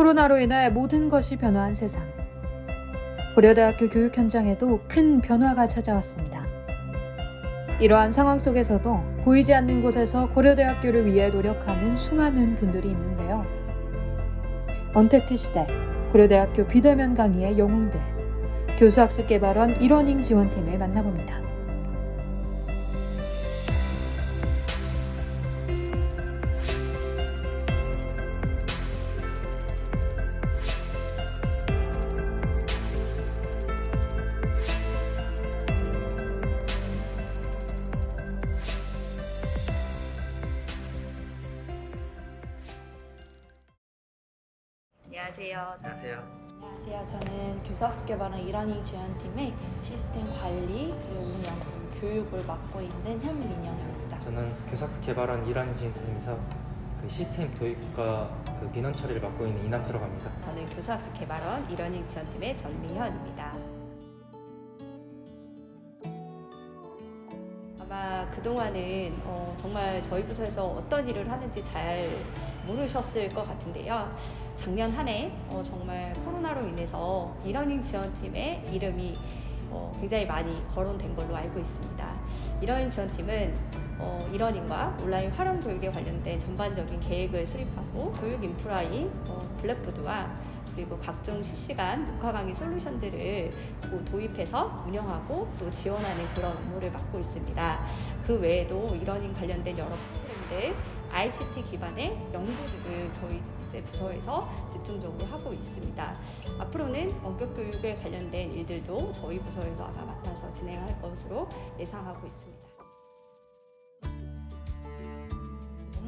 코로나로 인해 모든 것이 변화한 세상. 고려대학교 교육 현장에도 큰 변화가 찾아왔습니다. 이러한 상황 속에서도 보이지 않는 곳에서 고려대학교를 위해 노력하는 수많은 분들이 있는데요. 언택트 시대 고려대학교 비대면 강의의 영웅들 교수학습 개발원 이러닝 지원팀을 만나봅니다. 안녕하세요. 안녕하세요. 안녕하세요. 저는 교수학습 개발원 이러닝 지원팀의 시스템 관리 그리고 운영 교육을 맡고 있는 현민영입니다. 저는 교사학습 개발원 일하는 진팀에서 그 시스템 도입과 그 민원 처리를 맡고 있는 이남수라고 합니다. 저는 교수학습 개발원 이러닝 지원팀의 전미현입니다. 그동안은 어, 정말 저희 부서에서 어떤 일을 하는지 잘 모르셨을 것 같은데요. 작년 한해 어, 정말 코로나로 인해서 이러닝 지원팀의 이름이 어, 굉장히 많이 거론된 걸로 알고 있습니다. 이러닝 지원팀은 어, 이러닝과 온라인 활용 교육에 관련된 전반적인 계획을 수립하고 교육 인프라인 어, 블랙보드와 그리고 각종 실시간 녹화 강의 솔루션들을 또 도입해서 운영하고 또 지원하는 그런 업무를 맡고 있습니다. 그 외에도 이러닝 관련된 여러 프로그램들, ICT 기반의 연구들을 저희 이제 부서에서 집중적으로 하고 있습니다. 앞으로는 원격 교육에 관련된 일들도 저희 부서에서 아마 맡아서 진행할 것으로 예상하고 있습니다.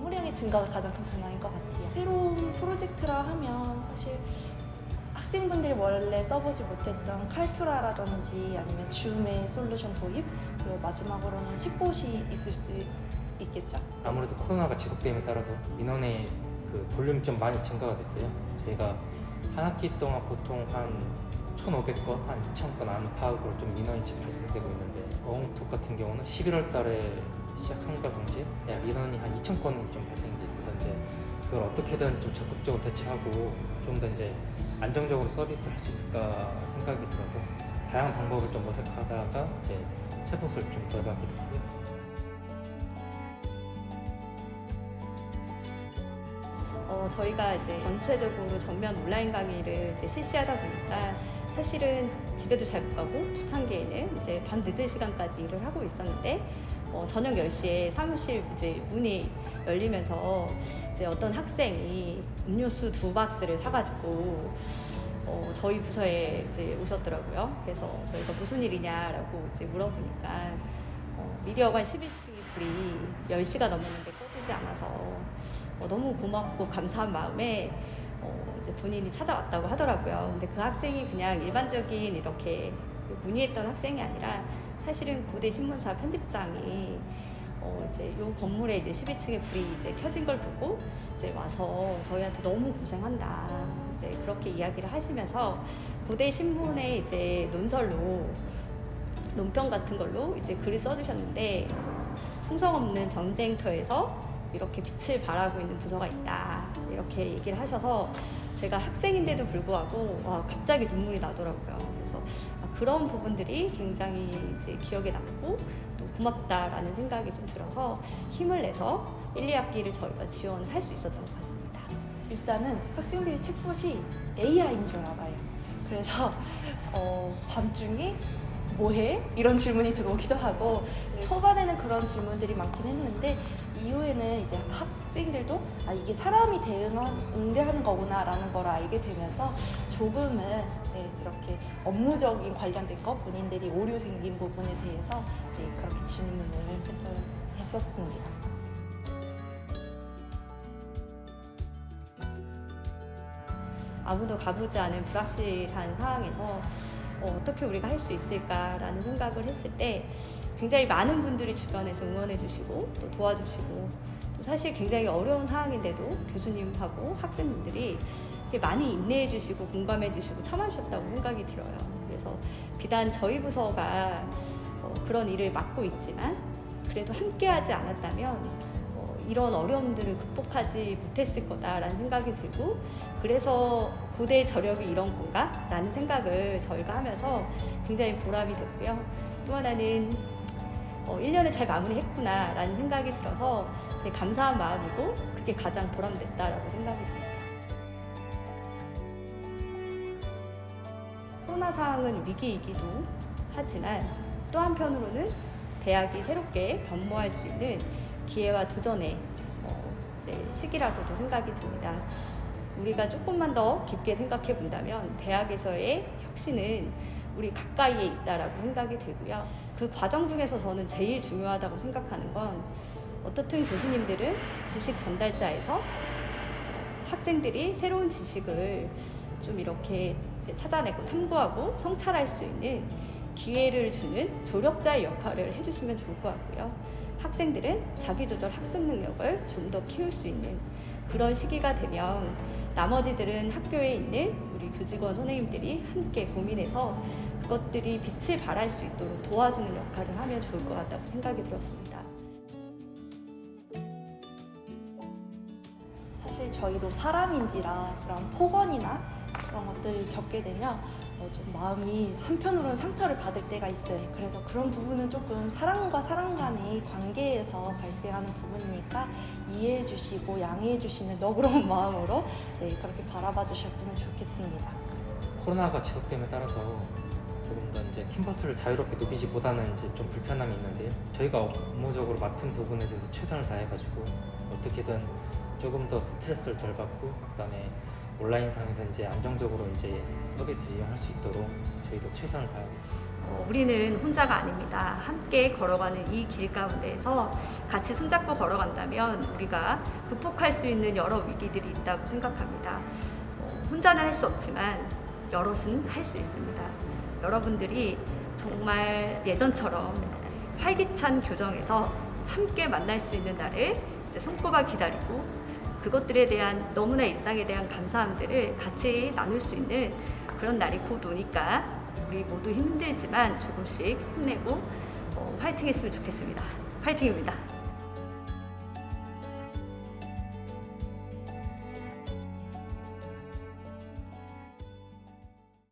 업무량의 증가가 가장 큰 변화인 것 같아요. 새로운 프로젝트라 하면 사실 학생분들이 원래 써보지 못했던 칼큐라라든지 아니면 줌의 솔루션 도입 그리고 마지막으로는 챗봇이 있을 수 있겠죠. 아무래도 코로나가 지속됨에 따라서 민원의 그 볼륨이 좀 많이 증가가 됐어요. 저희가 한 학기 동안 보통 한 1,500건, 한 2,000건 안팎으로 좀 지금 발생되고 있는데 어흥톡 같은 경우는 11월 달에 시작함과 동시에 약 민원이 한 2,000건이 좀 발생돼 있어서 이제 그걸 어떻게든 좀 적극적으로 대처하고 좀 더 이제 안정적으로 서비스를 할 수 있을까 생각이 들어서 다양한 방법을 좀 모색하다가 이제 챗봇을 좀 도입하게 됐고요. 어, 저희가 이제 전체적으로 전면 온라인 강의를 이제 실시하다 보니까 사실은 집에도 잘 못 가고 초창기에는 이제 밤 늦은 시간까지 일을 하고 있었는데 어, 저녁 10시에 사무실 이제 문이 열리면서 이제 어떤 학생이 음료수 두 박스를 사가지고 어, 저희 부서에 이제 오셨더라고요. 그래서 저희가 무슨 일이냐라고 이제 물어보니까 어, 미디어관 11층이 불이 10시가 넘었는데 꺼지지 않아서 어, 너무 고맙고 감사한 마음에 어, 이제 본인이 찾아왔다고 하더라고요. 근데 그 학생이 그냥 일반적인 이렇게 문의했던 학생이 아니라 사실은 고대 신문사 편집장이 어, 이제 요 건물에 이제 11층에 불이 이제 켜진 걸 보고 이제 와서 저희한테 너무 고생한다. 이제 그렇게 이야기를 하시면서 고대 신문에 이제 논설로 논평 같은 걸로 이제 글을 써주셨는데 풍성 없는 전쟁터에서 이렇게 빛을 발하고 있는 부서가 있다 이렇게 얘기를 하셔서 제가 학생인데도 불구하고 와 갑자기 눈물이 나더라고요. 그래서 아, 그런 부분들이 굉장히 이제 기억에 남고 또 고맙다라는 생각이 좀 들어서 힘을 내서 1, 2학기를 저희가 지원을 할수 있었던 것 같습니다. 일단은 학생들이 챗봇이 AI인 줄 알아요. 그래서 어, 밤중에 뭐해? 이런 질문이 들어오기도 하고 초반에는 그런 질문들이 많긴 했는데 이후에는 이제 학생들도 아 이게 사람이 대응한 응대하는 거구나라는 걸 알게 되면서 조금은 네, 이렇게 업무적인 관련된 거 본인들이 오류 생긴 부분에 대해서 네, 그렇게 질문을 했었습니다. 아무도 가보지 않은 불확실한 상황에서 어, 떻게 우리가 할 수 있을까라는 생각을 했을 때 굉장히 많은 분들이 주변에서 응원해 주시고 또 도와주시고 또 사실 굉장히 어려운 상황인데도 교수님하고 학생분들이 많이 인내해 주시고 공감해 주시고 참아 주셨다고 생각이 들어요. 그래서 비단 저희 부서가 어, 그런 일을 맡고 있지만 그래도 함께 하지 않았다면 어, 이런 어려움들을 극복하지 못했을 거다라는 생각이 들고 그래서 고대 저력이 이런 건가라는 생각을 저희가 하면서 굉장히 보람이 됐고요. 또 하나는 어, 1년을 잘 마무리했구나라는 생각이 들어서 감사한 마음이고 그게 가장 보람됐다라고 생각이 듭니다. 코로나 상황은 위기이기도 하지만 또 한편으로는 대학이 새롭게 변모할 수 있는 기회와 도전의 어, 시기라고도 생각이 듭니다. 우리가 조금만 더 깊게 생각해 본다면 대학에서의 혁신은 우리 가까이에 있다라고 생각이 들고요. 그 과정 중에서 저는 제일 중요하다고 생각하는 건 어떻든 교수님들은 지식 전달자에서 학생들이 새로운 지식을 좀 이렇게 찾아내고 탐구하고 성찰할 수 있는 기회를 주는 조력자의 역할을 해주시면 좋을 것 같고요. 학생들은 자기조절 학습 능력을 좀 더 키울 수 있는 그런 시기가 되면 나머지들은 학교에 있는 우리 교직원 선생님들이 함께 고민해서 그것들이 빛을 발할 수 있도록 도와주는 역할을 하면 좋을 것 같다고 생각이 들었습니다. 사실 저희도 사람인지라 그런 폭언이나 그런 것들을 겪게 되면 어, 좀 마음이 한편으로는 상처를 받을 때가 있어요. 그래서 그런 부분은 조금 사람과 사람 간의 관계에서 발생하는 부분이니까 이해해 주시고 양해해 주시는 너그러운 마음으로 네, 그렇게 바라봐 주셨으면 좋겠습니다. 코로나가 지속됨에 따라서 조금 더 이제 캠퍼스를 자유롭게 누비지보다는 이제 좀 불편함이 있는데요. 저희가 업무적으로 맡은 부분에 대해서 최선을 다해가지고 어떻게든 조금 더 스트레스를 덜 받고 그다음에 온라인상에서 이제 안정적으로 이제 서비스를 이용할 수 있도록 저희도 최선을 다하겠습니다. 어, 우리는 혼자가 아닙니다. 함께 걸어가는 이 길 가운데에서 같이 손잡고 걸어간다면 우리가 극복할 수 있는 여러 위기들이 있다고 생각합니다. 어, 혼자는 할 수 없지만 여럿은 할 수 있습니다. 여러분들이 정말 예전처럼 활기찬 교정에서 함께 만날 수 있는 날을 이제 손꼽아 기다리고 그것들에 대한 너무나 일상에 대한 감사함들을 같이 나눌 수 있는 그런 날이 곧 오니까 우리 모두 힘들지만 조금씩 힘내고 어, 화이팅 했으면 좋겠습니다. 화이팅입니다.